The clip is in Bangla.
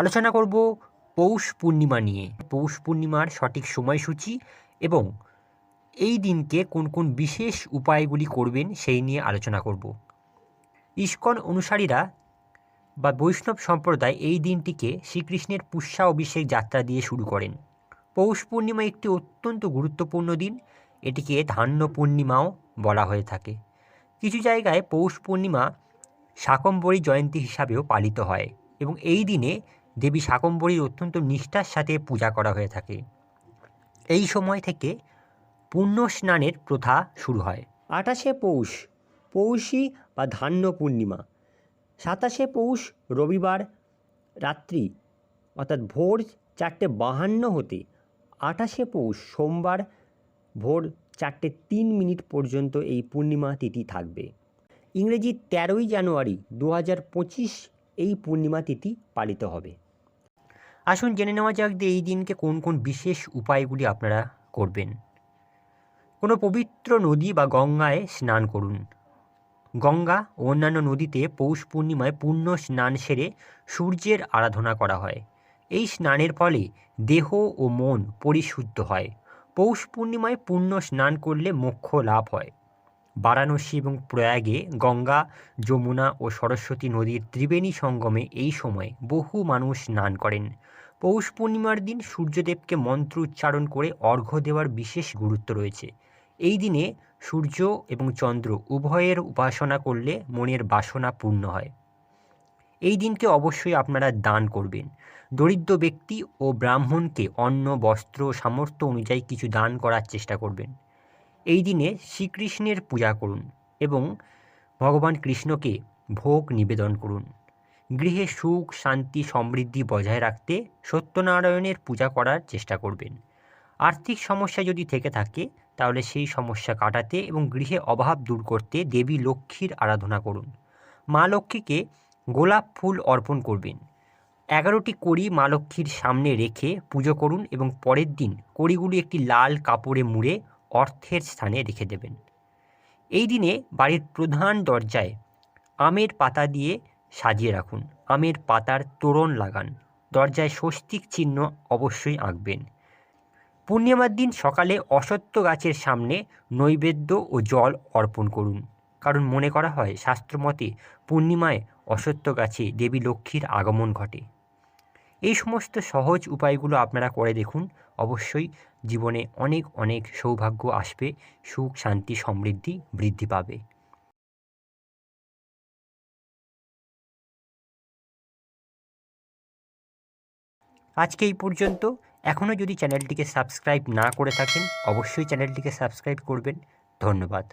আলোচনা করব পৌষ পূর্ণিমা নিয়ে। পৌষ পূর্ণিমার সঠিক সময়সূচি এবং এই দিনকে কোন কোন বিশেষ উপায়গুলি করবেন সেই নিয়ে আলোচনা করব। ইস্কন অনুসারীরা বা বৈষ্ণব সম্প্রদায় এই দিনটিকে শ্রীকৃষ্ণের পুষ্যা অভিষেক যাত্রা দিয়ে শুরু করেন। পৌষ পূর্ণিমা একটি অত্যন্ত গুরুত্বপূর্ণ দিন। এটিকে ধান্য পূর্ণিমাও বলা হয়ে থাকে। কিছু জায়গায় পৌষ পূর্ণিমা শাকম্বরী জয়ন্তী হিসাবেও পালিত হয় এবং এই দিনে দেবী শাকম্বরীর অত্যন্ত নিষ্ঠার সাথে পূজা করা হয়ে থাকে। এই সময় থেকে পুণ্য স্নানের প্রথা শুরু হয়। আঠাশে পৌষ, পৌষী বা ধান্য পূর্ণিমা। সাতাশে পৌষ, রবিবার রাত্রি, অর্থাৎ ভোর চারটে বাহান্ন হতে আঠাশে পৌষ, সোমবার ভোর চারটে তিন মিনিট পর্যন্ত এই পূর্ণিমা তিথি থাকবে। ইংরেজি তেরোই জানুয়ারি দু হাজার পঁচিশ এই পূর্ণিমা তিথি পালিত হবে। আসুন জেনে নেওয়া যাক যে এই দিনকে কোন কোন বিশেষ উপায়গুলি আপনারা করবেন। কোনো পবিত্র নদী বা গঙ্গায় স্নান করুন। গঙ্গা ও অন্যান্য নদীতে পৌষ পূর্ণিমায় পূর্ণ স্নান সেরে সূর্যের আরাধনা করা হয়। এই স্নানের ফলে দেহ ও মন পরিশুদ্ধ হয়। পৌষ পূর্ণিমায় পুণ্য স্নান করলে মোক্ষ লাভ হয়। বারাণসী এবং প্রয়াগে গঙ্গা, যমুনা ও সরস্বতী নদীর ত্রিবেণী সঙ্গমে এই সময় বহু মানুষ স্নান করেন। পৌষ পূর্ণিমার দিন সূর্যদেবকে মন্ত্র উচ্চারণ করে অর্ঘ্য দেওয়ার বিশেষ গুরুত্ব রয়েছে। এই দিনে সূর্য এবং চন্দ্র উভয়ের উপাসনা করলে মনের বাসনা পূর্ণ হয়। এই দিনকে অবশ্যই আপনারা দান করবেন। দরিদ্র ব্যক্তি ও ব্রাহ্মণকে অন্ন, বস্ত্র সামর্থ্য অনুযায়ী কিছু দান করার চেষ্টা করবেন। এই দিনে শ্রীকৃষ্ণের পূজা করুন এবং ভগবান কৃষ্ণকে ভোগ নিবেদন করুন। গৃহে সুখ, শান্তি, সমৃদ্ধি বজায় রাখতে সত্যনারায়ণের পূজা করার চেষ্টা করবেন। আর্থিক সমস্যা যদি থেকে থাকে, তাহলে সেই সমস্যা কাটাতে এবং গৃহে অভাব দূর করতে দেবী লক্ষ্মীর আরাধনা করুন। মা লক্ষ্মীকে গোলাপ ফুল অর্পণ করবেন। এগারোটি কড়ি মা লক্ষ্মীর সামনে রেখে পুজো করুন এবং পরের দিন কড়িগুলি একটি লাল কাপড়ে মুড়ে অর্থের স্থানে রেখে দেবেন। এই দিনে বাড়ির প্রধান দরজায় আমের পাতা দিয়ে সাজিয়ে রাখুন। আমের পাতার তোরণ লাগান। দরজায় স্বস্তিক চিহ্ন অবশ্যই আঁকবেন। পূর্ণিমার দিন সকালে অসত্য গাছের সামনে নৈবেদ্য ও জল অর্পণ করুন। কারণ মনে করা হয়, শাস্ত্রমতে পূর্ণিমায় অসত্য গাছে দেবী লক্ষ্মীর আগমন ঘটে। এই সমস্ত সহজ উপায়গুলো আপনারা করে দেখুন। অবশ্যই জীবনে অনেক অনেক সৌভাগ্য আসবে, সুখ, শান্তি, সমৃদ্ধি বৃদ্ধি পাবে। আজকে এই পর্যন্ত। এখনও যদি চ্যানেলটিকে সাবস্ক্রাইব না করে থাকেন, অবশ্যই চ্যানেলটিকে সাবস্ক্রাইব করবেন। ধন্যবাদ।